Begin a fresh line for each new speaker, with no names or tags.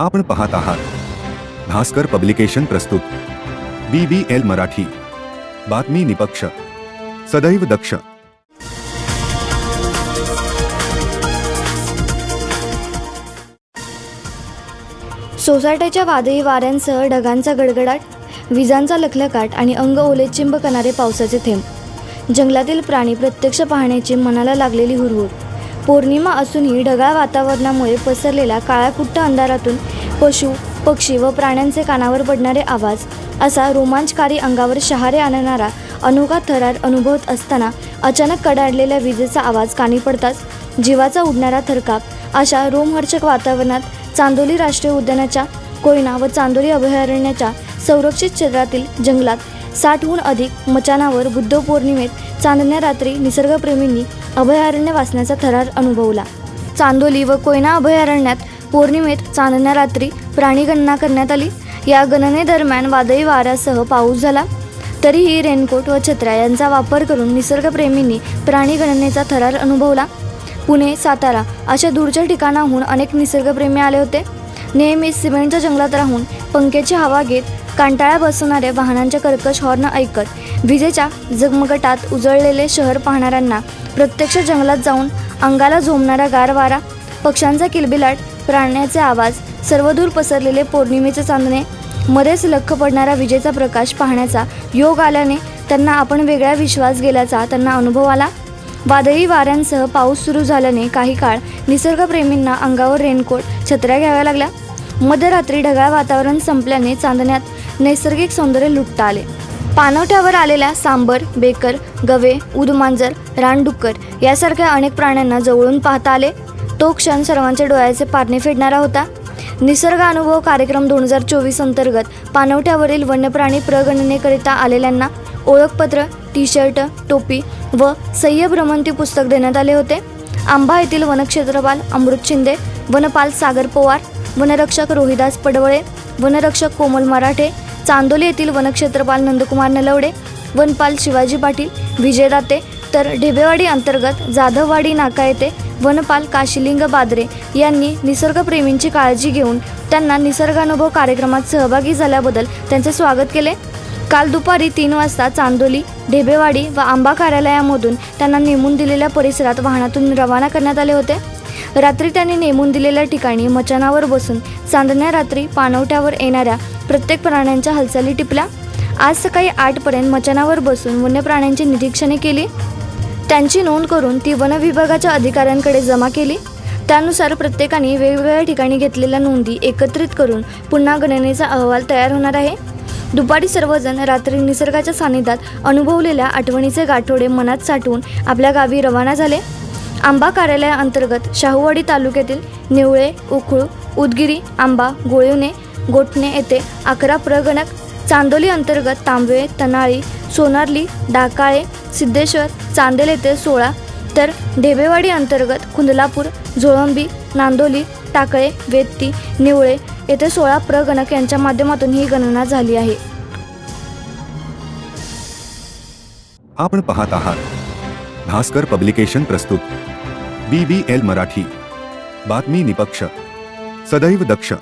आपण पाहत आहात. भास्कर पब्लिकेशन प्रस्तुत. B B L Marathi. बातमी निपक्ष. सदैव दक्ष.
सोसाट्याच्या वादळी वाऱ्यांसह ढगांचा गडगडाट विजांचा लखलकाट आणि अंग ओले चिंब करणारे पावसाचे थेंब. जंगलातील प्राणी प्रत्यक्ष पाहण्याची मनाला लागलेली हुरहुर. पौर्णिमा असूनही ढगाळ वातावरणामुळे पसरलेल्या काळ्याकुट्ट अंधारातून पशु पक्षी व प्राण्यांचे कानावर पडणारे आवाज असा रोमांचकारी अंगावर शहारे आणणारा अनोखा थरार अनुभवत असताना अचानक कडाडलेल्या विजेचा आवाज कानी पडताच जीवाचा उडणारा थरकाप अशा रोमहर्षक वातावरणात चांदोली राष्ट्रीय उद्यानाच्या कोयना व चांदोली अभयारण्याच्या संरक्षित क्षेत्रातील जंगलात साठहून अधिक मचानावर बुद्ध पौर्णिमेत चांदण्या रात्री निसर्गप्रेमींनी अभयारण्य वाचण्याचा थरार अनुभवला. चांदोली व कोयना अभयारण्यात पौर्णिमेत चांदण्या रात्री प्राणीगणना करण्यात आली. या गणनेदरम्यान वादळी वाऱ्यासह पाऊस झाला. तरीही रेनकोट व छत्र्या यांचा वापर करून निसर्गप्रेमींनी प्राणीगणनेचा थरार अनुभवला. पुणे सातारा अशा दूरच्या ठिकाणाहून अनेक निसर्गप्रेमी आले होते. नेहमीच सिमेंटच्या जंगलात राहून पंख्याची हवा घेत कांटाळ्या बसवणाऱ्या वाहनांच्या कर्कश हॉर्न ऐकत विजेच्या जगमगटात उजळलेले शहर पाहणाऱ्यांना प्रत्यक्ष जंगलात जाऊन अंगाला झोमणारा गार वारा पक्ष्यांचा किलबिलाट प्राण्याचे आवाज सर्वदूर पसरलेले पौर्णिमेचे चांदणे मध्येच लख्ख पडणारा विजेचा प्रकाश पाहण्याचा योग आल्याने त्यांना आपण वेगळा विश्वास गेल्याचा त्यांना अनुभव आला. वादळी वाऱ्यांसह पाऊस सुरू झाल्याने काही काळ निसर्गप्रेमींना अंगावर रेनकोट छत्र्या घ्याव्या लागल्या. मध्यरात्री ढगाळ वातावरण संपल्याने चांदण्यात नैसर्गिक सौंदर्य लुटता आले. पाणवठ्यावर आलेल्या सांबर बेकर गवे उदमांजर रानडुक्कर यासारख्या अनेक प्राण्यांना जवळून पाहता आले. तो क्षण सर्वांच्या डोळ्याचे पारणे फेडणारा होता. निसर्ग अनुभव कार्यक्रम दोन हजार चोवीस अंतर्गत पानवठ्यावरील वन्यप्राणी प्रगणनेकरिता आलेल्यांना ओळखपत्र टी शर्ट टोपी व सह्य भ्रमंती पुस्तक देण्यात आले होते. आंबा येथील वनक्षेत्रपाल अमृत शिंदे वनपाल सागर पवार वनरक्षक रोहिदास पडवळे वनरक्षक कोमल मराठे चांदोली येथील वनक्षेत्रपाल नंदकुमार नलवडे वनपाल शिवाजी पाटील विजय दाते तर ढेबेवाडी अंतर्गत जाधववाडी नाका येथे वनपाल काशिलिंग बादरे यांनी निसर्गप्रेमींची काळजी घेऊन त्यांना निसर्गानुभव कार्यक्रमात सहभागी झाल्याबद्दल त्यांचे स्वागत केले. काल दुपारी तीन वाजता चांदोली ढेबेवाडी व आंबा कार्यालयामधून त्यांना नेमून दिलेल्या परिसरात वाहनातून रवाना करण्यात आले होते. रात्री त्यांनी नेमून दिलेल्या ठिकाणी मचानावर बसून चांदण्या रात्री पाणवठ्यावर येणाऱ्या प्रत्येक प्राण्यांच्या हालचाली टिपल्या. आज सकाळी आठपर्यंत मचानावर बसून वन्य प्राण्यांची निरीक्षणे केली. त्यांची नोंद करून ती वन विभागाच्या अधिकाऱ्यांकडे जमा केली. त्यानुसार प्रत्येकाने वेगवेगळ्या ठिकाणी घेतलेल्या नोंदी एकत्रित करून पुन्हा गणनेचा अहवाल तयार होणार आहे. दुपारी सर्वजण रात्री निसर्गाच्या सानिध्यात अनुभवलेल्या आठवणीचे गाठोडे मनात साठवून आपल्या गावी रवाना झाले. आंबा कार्यालयाअंतर्गत शाहूवाडी तालुक्यातील निवळे उखळू उदगिरी आंबा गोळवणे गोठणे येथे अकरा प्रगणक चांदोली अंतर्गत तांबवे तनाळी सोनारली डाकाळे सिद्धेश्वर चांदेल येथे सोळा तर ढेबेवाडी अंतर्गत कुंदलापूर झोळंबी नांदोली टाकळे वेत्ती निवळे येथे सोळा प्रगणक यांच्या माध्यमातून ही गणना झाली आहे.
आपण पाहत आहात. भास्कर पब्लिकेशन प्रस्तुत. B B L Marathi. बातमी निपक्ष. सदैव दक्ष.